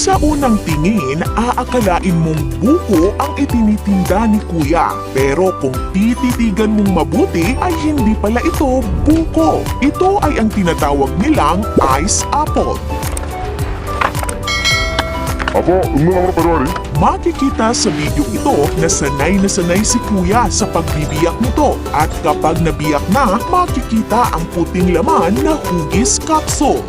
Sa unang tingin, aakalain mong buko ang itinitinda ni kuya. Pero kung tititigan mong mabuti ay hindi pala ito buko. Ito ay ang tinatawag nilang ice apple. Apo, umulang na parori. Makikita sa video ito na sanay na sanay si kuya sa pagbibiyak nito at kapag nabiyak na, makikita ang puting laman na hugis kapsul.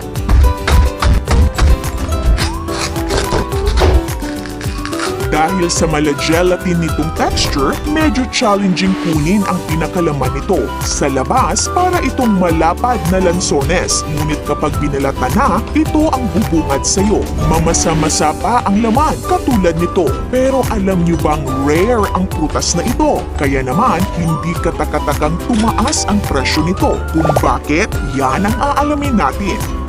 Dahil sa mala gelatin nitong texture, medyo challenging kunin ang pinakalaman nito sa labas para itong malapad na lansones. Ngunit kapag binalata na, ito ang bubungad sa'yo. Mamasa-masa pa ang laman katulad nito. Pero alam nyo bang rare ang prutas na ito? Kaya naman, hindi katakatakang tumaas ang presyo nito. Kung bakit, yan ang aalamin natin.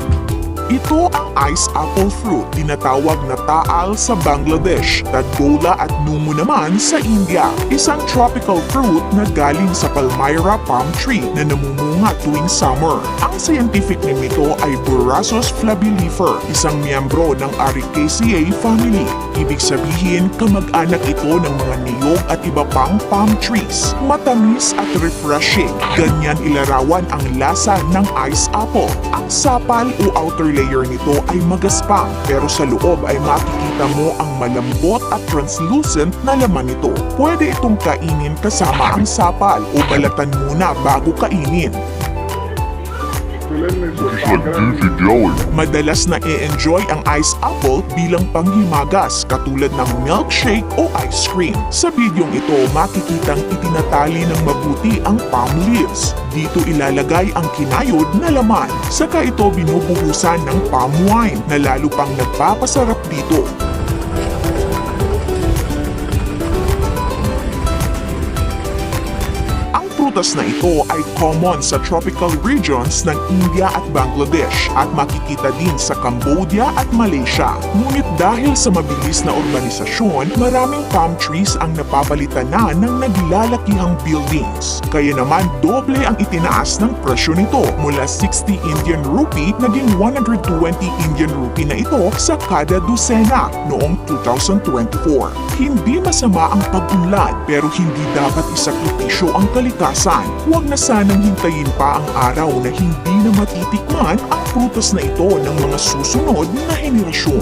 Ito ang ice apple fruit, tinatawag na taal sa Bangladesh, tadgola at numu naman sa India. Isang tropical fruit na galing sa Palmyra palm tree na namumunga tuwing summer. Ang scientific name nito ay Borassus flabilifer, isang miyembro ng Aricaceae family. Ibig sabihin, kamag-anak ito ng mga niyog at iba pang palm trees. Matamis at refreshing. Ganyan ilarawan ang lasa ng ice apple. Ang sapal o outer layer nito ay magaspang pero sa loob ay makikita mo ang malambot at translucent na laman nito. Pwede itong kainin kasama ang sapal o balatan muna bago kainin. Madalas na i-enjoy ang ice apple bilang panghimagas katulad ng milkshake o ice cream. Sa bidyong ito, makikitang itinatali ng mabuti ang palm leaves. Dito ilalagay ang kinayod na laman. Saka ito binubuhusan ng palm wine na lalo pang nagpapasarap dito. Prutas na ito ay common sa tropical regions ng India at Bangladesh at makikita din sa Cambodia at Malaysia. Ngunit dahil sa mabilis na urbanisasyon, maraming palm trees ang napapalitan na ng naglalakihang buildings. Kaya naman doble ang itinaas ng presyo nito mula 60 Indian rupee naging 120 Indian rupee na ito sa kada dosena noong 2024. Hindi masama ang pag-unlad pero hindi dapat isakripisyo ang kalikasan. Huwag na sanang hintayin pa ang araw na hindi na matitikman ang prutas na ito ng mga susunod na henerasyon.